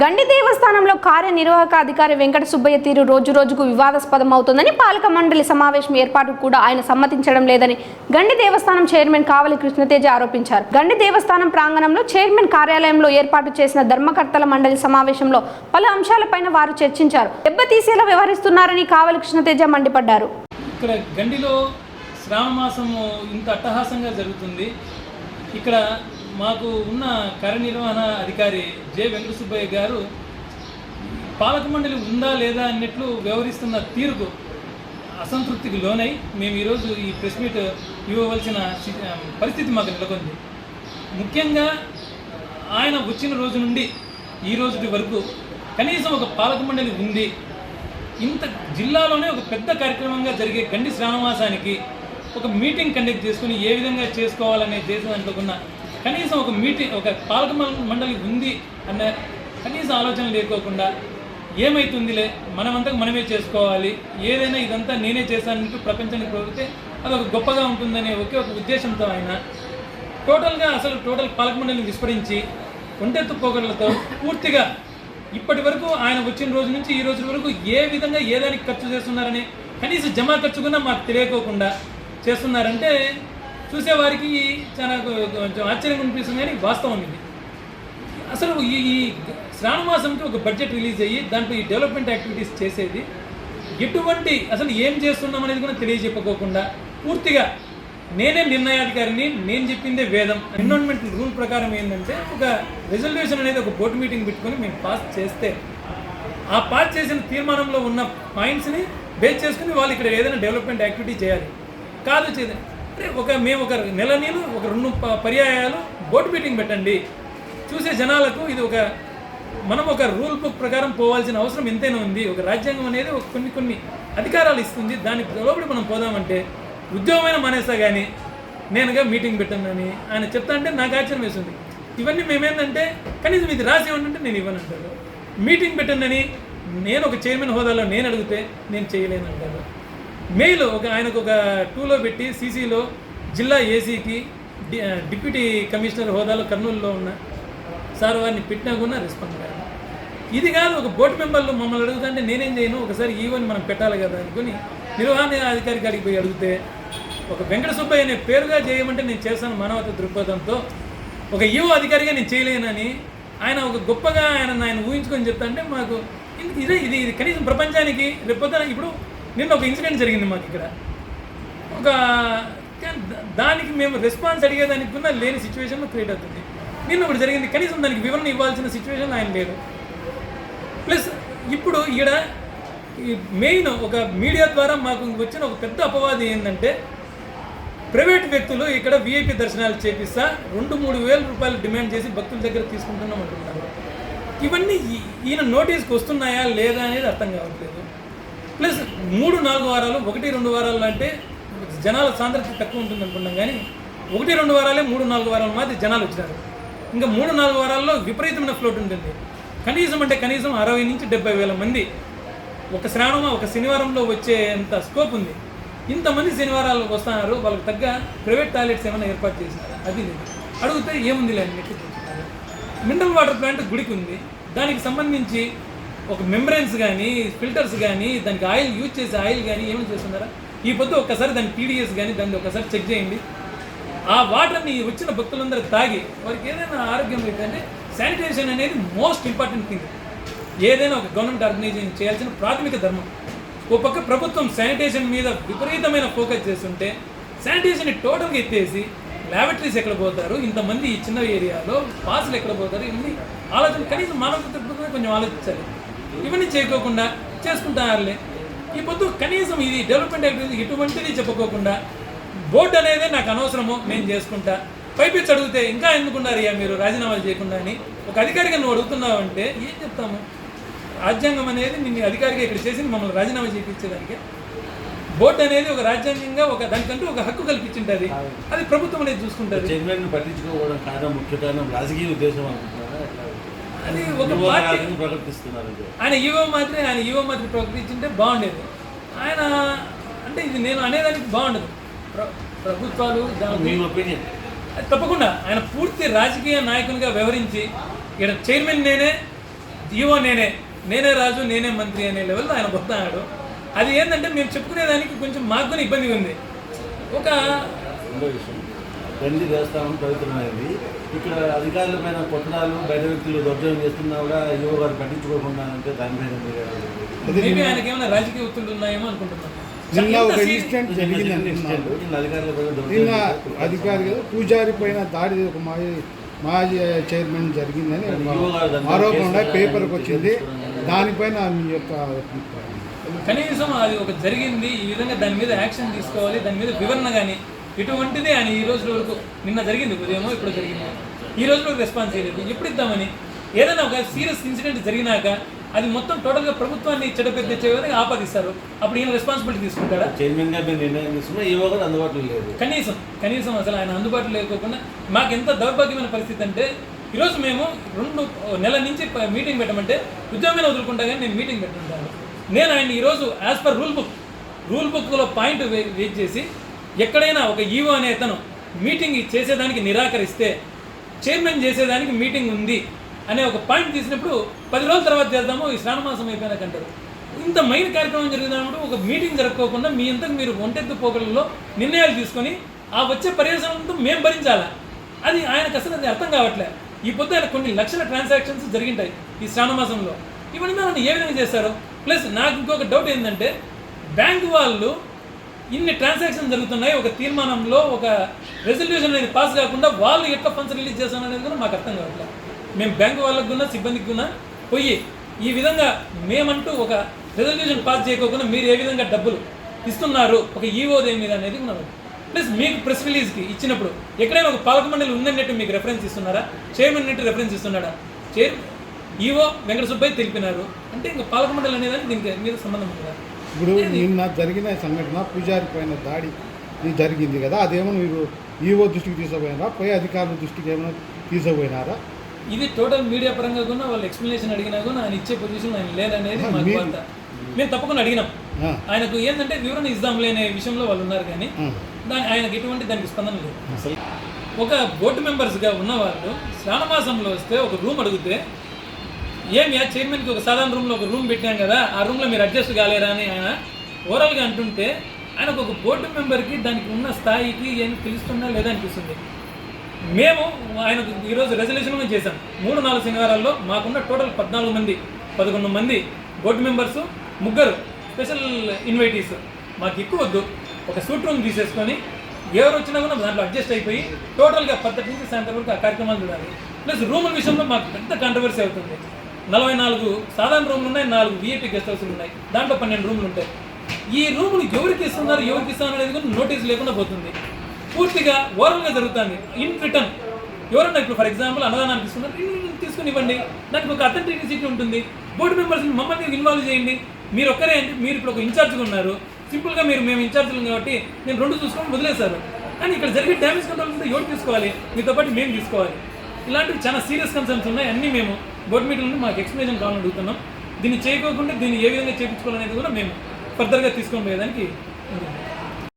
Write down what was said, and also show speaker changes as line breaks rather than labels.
గండి దేవస్థానంలో కార్యనిర్వాహక అధికారి వెంకట సుబ్బయ్య తీరు రోజు రోజుకు వివాదాస్పదం అవుతుందని పాలక మండలి సమావేశం ఏర్పాటు కూడా ఆయన సమ్మతించడం లేదని గండి దేవస్థానం చైర్మన్ కావలి కృష్ణతేజ ఆరోపించారు. గండి దేవస్థానం ప్రాంగణంలో చైర్మన్ కార్యాలయంలో ఏర్పాటు చేసిన ధర్మకర్తల మండలి సమావేశంలో పలు అంశాలపైన వారు చర్చించారు. దెబ్బతీసేలా వ్యవహరిస్తున్నారని కావలి కృష్ణతేజ మండిపడ్డారు.
ఇక్కడ గండిలో శ్రావణ మాసము ఇంత అట్టహాసంగా జరుగుతుంది. ఇక్కడ మాకు ఉన్న కార్యనిర్వహణ అధికారి జె వెంకటసుబ్బయ్య గారు పాలక మండలి ఉందా లేదా అన్నట్లు వ్యవహరిస్తున్న తీరుకు అసంతృప్తికి లోనై మేము ఈరోజు ఈ ప్రెస్ మీట్ ఇవ్వవలసిన పరిస్థితి మాకు నెలకొంది. ముఖ్యంగా ఆయన వచ్చిన రోజు నుండి ఈ రోజు వరకు కనీసం ఒక పాలక మండలి ఉంది. ఇంత జిల్లాలోనే ఒక పెద్ద కార్యక్రమంగా జరిగే గండి శ్రావణమాసానికి ఒక మీటింగ్ కండక్ట్ చేసుకుని ఏ విధంగా చేసుకోవాలనే దేశం దాంట్లో ఉన్న కనీసం ఒక మీటింగ్ ఒక పాలక మండలి ఉంది అన్న కనీసం ఆలోచన లేకోకుండా ఏమైతుందిలే మనమంతా మనమే చేసుకోవాలి ఏదైనా ఇదంతా నేనే చేశానంటూ ప్రపంచానికి పోతే అది ఒక గొప్పగా ఉంటుందనే ఒకే ఒక ఉద్దేశంతో ఆయన టోటల్గా అసలు టోటల్ పాలక మండలిని విస్మరించి ఒంటెత్తు పోగడలతో పూర్తిగా ఇప్పటి వరకు ఆయన వచ్చిన రోజు నుంచి ఈ రోజు వరకు ఏ విధంగా ఏ దానికి ఖర్చు చేస్తున్నారని కనీసం జమా ఖర్చు కూడా మాకు తెలియకోకుండా చేస్తున్నారంటే చూసేవారికి చాలా కొంచెం ఆశ్చర్యంగా అనిపిస్తుంది కానీ వాస్తవం ఇది. అసలు ఈ ఈ శ్రావణ మాసంకి ఒక బడ్జెట్ రిలీజ్ అయ్యి దాంట్లో ఈ డెవలప్మెంట్ యాక్టివిటీస్ చేసేది. ఎటువంటి అసలు ఏం చేస్తున్నాం అనేది కూడా తెలియజెప్పకోకుండా పూర్తిగా నేనే నిర్ణయాధికారిని నేను చెప్పిందే వేదం. ఎన్విరాన్మెంట్ రూల్ ప్రకారం ఏంటంటే ఒక రిజల్యూషన్ అనేది ఒక బోర్డు మీటింగ్ పెట్టుకొని మేము పాస్ చేస్తే ఆ పాస్ చేసిన తీర్మానంలో ఉన్న పాయింట్స్ని బేస్ చేసుకుని వాళ్ళు ఇక్కడ ఏదైనా డెవలప్మెంట్ యాక్టివిటీ చేయాలి. కాదు చేయాలి. అంటే ఒక మేము ఒక నెల నీళ్ళు ఒక రెండు ప- పర్యాయాలు బోర్డు మీటింగ్ పెట్టండి. చూసే జనాలకు ఇది ఒక మనం ఒక రూల్ బుక్ ప్రకారం పోవాల్సిన అవసరం ఎంతైనా ఉంది. ఒక రాజ్యాంగం అనేది ఒక కొన్ని కొన్ని అధికారాలు ఇస్తుంది. దానికి లోపలి మనం పోదామంటే ఉద్యోగమైన మానేస్తా కానీ నేనుగా మీటింగ్ పెట్టానని ఆయన చెప్తా అంటే నాకు ఆశ్చర్యం వేస్తుంది. ఇవన్నీ మేమేందంటే కనీసం ఇది రాసి ఏమంటే నేను ఇవ్వనంటారు. మీటింగ్ పెట్టండి నేను ఒక చైర్మన్ హోదాలో నేను అడిగితే నేను చేయలేను అంటారు మేలో ఒక ఆయనకు ఒక టూలో పెట్టి సీసీలో జిల్లా ఏసీకి డిప్యూటీ కమిషనర్ హోదాలో కర్నూలులో ఉన్న సార్ వారిని పెట్టినా కూడా రెస్పాండ్ కాదు. ఇది కాదు ఒక బోర్డు మెంబర్లు మమ్మల్ని అడుగుతుంటే నేనేం చేయను? ఒకసారి ఈవోని మనం పెట్టాలి కదా అనుకుని నిర్వహణ అధికారి కాడికి పోయి అడిగితే ఒక వెంకట సుబ్బయ్య అనే పేరుగా చేయమంటే నేను చేస్తాను మానవత దృక్పథంతో. ఒక ఈవో అధికారిగా నేను చేయలేనని ఆయన ఒక గొప్పగా ఆయన ఆయన ఊహించుకొని చెప్తా అంటే మాకు ఇదే ఇది ఇది కనీసం ప్రపంచానికి రేపొద్దున ఇప్పుడు నిన్న ఒక ఇన్సిడెంట్ జరిగింది మాకు ఇక్కడ. ఒక దానికి మేము రెస్పాన్స్ అడిగేదానికి కూడా లేని సిచ్యువేషన్లో క్రియేట్ అవుతుంది. నిన్న ఒకటి జరిగింది. కనీసం దానికి వివరణ ఇవ్వాల్సిన సిచ్యువేషన్ ఆయన లేదు. ప్లస్ ఇప్పుడు ఇక్కడ ఈ మెయిన్ ఒక మీడియా ద్వారా మాకు వచ్చిన ఒక పెద్ద అపవాది ఏంటంటే ప్రైవేట్ వ్యక్తులు ఇక్కడ విఐపి దర్శనాలు చేపిస్తా రెండు మూడు వేల రూపాయలు డిమాండ్ చేసి భక్తుల దగ్గర తీసుకుంటున్నాం అంటున్నారు. ఇవన్నీ ఈ- ఈయన నోటీస్కి వస్తున్నాయా లేదా అనేది అర్థం కావట్లేదు. ప్లస్ మూడు నాలుగు వారాలు ఒకటి రెండు వారాలు అంటే జనాల సాంద్రత తక్కువ ఉంటుంది అనుకున్నాం కానీ ఒకటి రెండు వారాలే మూడు నాలుగు వారాలు మాది జనాలు వచ్చినారు. ఇంకా మూడు నాలుగు వారాల్లో విపరీతమైన ఫ్లోట్ ఉంటుంది. కనీసం అంటే కనీసం అరవై నుంచి డెబ్బై వేల మంది. ఒక శ్రావణం ఒక శనివారంలో వచ్చేంత స్కోప్ ఉంది. ఇంతమంది శనివారాలు వస్తున్నారు వాళ్ళకి తగ్గ ప్రైవేట్ టాయిలెట్స్ ఏమైనా ఏర్పాటు చేసినారు? అది లేదు. అడిగితే ఏముంది లేని మినరల్ వాటర్ ప్లాంట్ గుడికి ఉంది. దానికి సంబంధించి ఒక మెంబ్రెన్స్ కానీ ఫిల్టర్స్ కానీ దానికి ఆయిల్ యూజ్ చేసే ఆయిల్ కానీ ఏమైనా చేస్తున్నారా? ఈ పొద్దు ఒక్కసారి దాని పీడిఎస్ కానీ దాన్ని ఒకసారి చెక్ చేయండి. ఆ వాటర్ని వచ్చిన భక్తులందరూ తాగి వారికి ఏదైనా ఆరోగ్యం అయితే శానిటేషన్ అనేది మోస్ట్ ఇంపార్టెంట్ థింగ్. ఏదైనా ఒక గవర్నమెంట్ ఆర్గనైజేషన్ చేయాల్సిన ప్రాథమిక ధర్మం. ఓ పక్క ప్రభుత్వం శానిటేషన్ మీద విపరీతమైన ఫోకస్ చేస్తుంటే శానిటేషన్ టోటల్గా ఎత్తేసి ల్యాబొటరీస్ ఎక్కడ పోతారు? ఇంతమంది ఈ చిన్న ఏరియాలో పాసులు ఎక్కడ పోతారు? ఇవన్నీ ఆలోచన కనీసం మానవ కొంచెం ఆలోచించాలి. ఇవన్నీ చేయకోకుండా చేసుకుంటారులే. ఈ పొద్దు కనీసం ఇది డెవలప్మెంట్ యాక్టివిటీ ఎటువంటిది చెప్పుకోకుండా బోర్డు అనేది నాకు అనవసరము నేను చేసుకుంటా. పైపించి అడిగితే ఇంకా ఎందుకున్నారు అయ్యా మీరు రాజీనామాలు చేయకుండా అని ఒక అధికారిగా నువ్వు అడుగుతున్నావు అంటే ఏం చెప్తాము? రాజ్యాంగం అనేది నిన్ను అధికారిగా ఇక్కడ చేసి మమ్మల్ని రాజీనామా చేయించేదానికి బోర్డు అనేది ఒక రాజ్యాంగంగా ఒక దానికంటూ ఒక హక్కు కల్పించింటుంది అది. ప్రభుత్వం అనేది చూసుకుంటుంది.
చైర్మన్ పట్టించుకోవడం కారణం ముఖ్య కారణం రాజకీయ ఉద్దేశం?
అది ఒక
యువ
పార్టీ.
ప్రకటిస్తున్నారు.
ఆయన ఈవో మాత్రమే ఆయన ఈవో మాత్రం ప్రకటించింటే బాగుండేది. ఆయన అంటే ఇది నేను అనేదానికి బాగుండదు. ప్ర- ప్రభుత్వాలు అది తప్పకుండా ఆయన పూర్తి రాజకీయ నాయకునిగా వ్యవహరించి ఇక్కడ చైర్మన్ నేనే జీవో నేనే నేనే రాజు నేనే మంత్రి అనే లెవెల్లో ఆయన పోతున్నాడు అది ఏంటంటే మేము చెప్పుకునేదానికి కొంచెం మాకు ఇబ్బంది ఉంది. ఒక
రెండో దేవస్థానం పవిత్రమైనది ఇక్కడ అధికారుల పైన కొట్టడాలు బయట వ్యక్తులు దౌర్జన్యం చేస్తున్నా కూడా యువ గారు పట్టించుకోకుండా అంటే దానిపైన మీరు
మేబీ ఆయనకి ఏమైనా రాజకీయ ఒత్తిళ్ళు ఉన్నాయేమో అనుకుంటున్నాను
నిన్న ఒక ఇన్సిడెంట్.
నిన్న
అధికారి పూజారి పైన దాడి ఒక మాజీ మాజీ చైర్మన్ జరిగిందని ఆరోపణ పేపర్కి వచ్చింది. దానిపైన మీ యొక్క అభిప్రాయం.
కనీసం అది ఒక జరిగింది ఈ విధంగా దాని మీద యాక్షన్ తీసుకోవాలి దాని మీద వివరణ కానీ ఇటువంటిది ఆయన ఈ రోజు వరకు నిన్న జరిగింది ఉదయమో ఇప్పుడు జరిగింది. ఈ రోజు వరకు రెస్పాన్స్ చేయలేదు. ఎప్పుడు ఇద్దామని ఏదైనా ఒక సీరియస్ ఇన్సిడెంట్ జరిగినాక అది మొత్తం టోటల్గా ప్రభుత్వాన్ని చెడపెట్టే విధంగా ఆపాదిస్తారు. అప్పుడు ఈయన రెస్పాన్సిబిలిటీ తీసుకుంటాడా?
చైర్మన్గా మీరు నిర్ణయం తీసుకున్నా యువ గారు అందుబాటులో లేదు
కనీసం కనీసం అసలు ఆయన అందుబాటులో లేకోకుండా మాకు ఎంత దౌర్భాగ్యమైన పరిస్థితి అంటే ఈరోజు మేము రెండు నెల నుంచి మీటింగ్ పెట్టమంటే ఉద్యోగమైన వదులుకుంటా కానీ నేను మీటింగ్ పెట్టుంటాను నేను ఆయన ఈరోజు as per rule book rule బుక్లో పాయింట్ వెయిట్ చేసి ఎక్కడైనా ఒక ఈవో అనే అతను మీటింగ్ చేసేదానికి నిరాకరిస్తే చైర్మన్ చేసేదానికి మీటింగ్ ఉంది అనే ఒక పాయింట్ తీసినప్పుడు పది రోజుల తర్వాత చేద్దాము ఈ శ్రావణమాసం అయిపోయినాక అంటారు. ఇంత మైన్ కార్యక్రమం జరిగినప్పుడు ఒక మీటింగ్ జరగకోకుండా మీ ఇంతకు మీరు ఒంటెత్తు పోకలలో నిర్ణయాలు తీసుకొని ఆ వచ్చే పర్యవసనంతో మేము భరించాలా? అది ఆయనకు అసలు అది అర్థం కావట్లే. ఈ పొద్దు ఆయన కొన్ని లక్షల ట్రాన్సాక్షన్స్ జరిగింటాయి ఈ శ్రావణమాసంలో ఇవన్నీ నన్ను ఏ విధంగా చేస్తారు? ప్లస్ నాకు ఇంకొక డౌట్ ఏంటంటే బ్యాంక్ వాళ్ళు ఇన్ని ట్రాన్సాక్షన్ జరుగుతున్నాయి. ఒక తీర్మానంలో ఒక రెజల్యూషన్ అనేది పాస్ కాకుండా వాళ్ళు ఎట్లా ఫండ్స్ రిలీజ్ చేస్తాను అనేది కూడా మాకు అర్థం కావట్లేదు మేము బ్యాంకు వాళ్ళకు కూడా సిబ్బందికి కూడా పోయి ఈ విధంగా మేమంటూ ఒక రెజల్యూషన్ పాస్ చేయకోకుండా మీరు ఏ విధంగా డబ్బులు ఇస్తున్నారు ఒక ఈవో దేని మీద అనేది కూడా ప్లస్ మీకు ప్రెస్ రిలీజ్కి ఇచ్చినప్పుడు ఎక్కడైనా ఒక పాలక మండలి ఉందన్నట్టు మీకు రెఫరెన్స్ ఇస్తున్నారా? చైర్మన్ అన్నట్టు రెఫరెన్స్ ఇస్తున్నాడా? చైర్ ఈఓ వెంకట సుబ్బయ్య తెలిపినారు. అంటే ఇంకా పాలక మండలి అనేది దీనికి మీద సంబంధం ఉంటుందా?
ఇప్పుడు నిన్న జరిగిన సంఘటన పూజారి పైన దాడి ఇది జరిగింది కదా అదేమో మీరు ఈవో దృష్టికి తీసుకుపోయినారా పై అధికారుల దృష్టికి ఏమైనా తీసుకుపోయినారా?
ఇది టోటల్ మీడియా పరంగా కూడా వాళ్ళు ఎక్స్ప్లెనేషన్ అడిగినా కూడా ఆయన ఇచ్చే పొజిషన్ ఆయన లేదనేది మాకు బాధ మేము తప్పకుండా అడిగినాం. ఆయనకు ఏంటంటే వివరణ ఇద్దాంలే అనే విషయంలో వాళ్ళు ఉన్నారు కానీ. దాని ఆయనకి ఎటువంటి దానికి స్పందన లేదు. ఒక బోర్డు మెంబర్స్గా ఉన్నవాళ్ళు శ్రావణమాసంలో వస్తే ఒక రూమ్ అడిగితే ఏమి ఆ చైర్మన్కి ఒక సాధారణ రూమ్లో ఒక రూమ్ పెట్టాం కదా ఆ రూమ్లో మీరు అడ్జస్ట్ కాలేరా అని ఆయన ఓవరాల్గా అంటుంటే ఆయనకు ఒక బోర్డు మెంబర్కి దానికి ఉన్న స్థాయికి ఏం తెలుస్తుందా లేదా అనిపిస్తుంది మేము ఆయనకు ఈరోజు రెజల్యూషన్ కూడా చేశాం. మూడు నాలుగు శనివారాల్లో మాకున్న టోటల్ పద్నాలుగు మంది పదకొండు మంది బోర్డు మెంబర్స్ ముగ్గురు స్పెషల్ ఇన్వైటీస్ మాకు ఎక్కువ వద్దు. ఒక సూట్ రూమ్ తీసేసుకొని ఎవరు వచ్చినా కూడా దాంట్లో అడ్జస్ట్ అయిపోయి టోటల్గా పద్ధతి నుంచి సాయంత్రం వరకు ఆ కార్యక్రమాలు చూడాలి. ప్లస్ రూముల విషయంలో మాకు పెద్ద కాంట్రవర్సీ అవుతుంది. నలభై నాలుగు సాధారణ రూమ్లు ఉన్నాయి నాలుగు విఐపీ గెస్ట్ హౌస్లు ఉన్నాయి. దాంట్లో పన్నెండు రూములు ఉంటాయి. ఈ రూములు ఎవరికి ఇస్తున్నారు ఎవరికి ఇస్తున్నారు అనేది కూడా నోటీస్ లేకుండా పోతుంది. పూర్తిగా ఓరల్గా జరుగుతుంది. ఇన్ రిటర్న్ ఎవరన్నా ఇప్పుడు ఫర్ ఎగ్జాంపుల్ అన్నదానానికి ఇస్తున్నారు తీసుకుని ఇవ్వండి. దానికి ఒక అథెంటిసిటీ ఉంటుంది. బోర్డు మెంబర్స్ని మమ్మల్ని ఇన్వాల్వ్ చేయండి. మీరు ఒక్కరే అంటే మీరు ఇప్పుడు ఒక ఇన్ఛార్జ్గా ఉన్నారు. సింపుల్గా మీరు మేము ఇన్ఛార్జ్లు కాబట్టి నేను రెండు చూసుకొని వదిలేశారు. కానీ ఇక్కడ జరిగే డ్యామేజ్ కంట్రోల్ ఉంటే ఎవరు తీసుకోవాలి? మీతో పాటు మేము తీసుకోవాలి. ఇలాంటివి చాలా సీరియస్ కన్సర్న్స్ ఉన్నాయి. అన్నీ మేము బోర్డు మీటింగ్ నుండి మాకు ఎక్స్ప్లెనేషన్ కావాలని అడుగుతున్నాం. దీన్ని చేయకోకుండా దీన్ని ఏ విధంగా చేయించుకోవాలనేది కూడా మేము ఫర్దర్గా తీసుకొని పోయేదానికి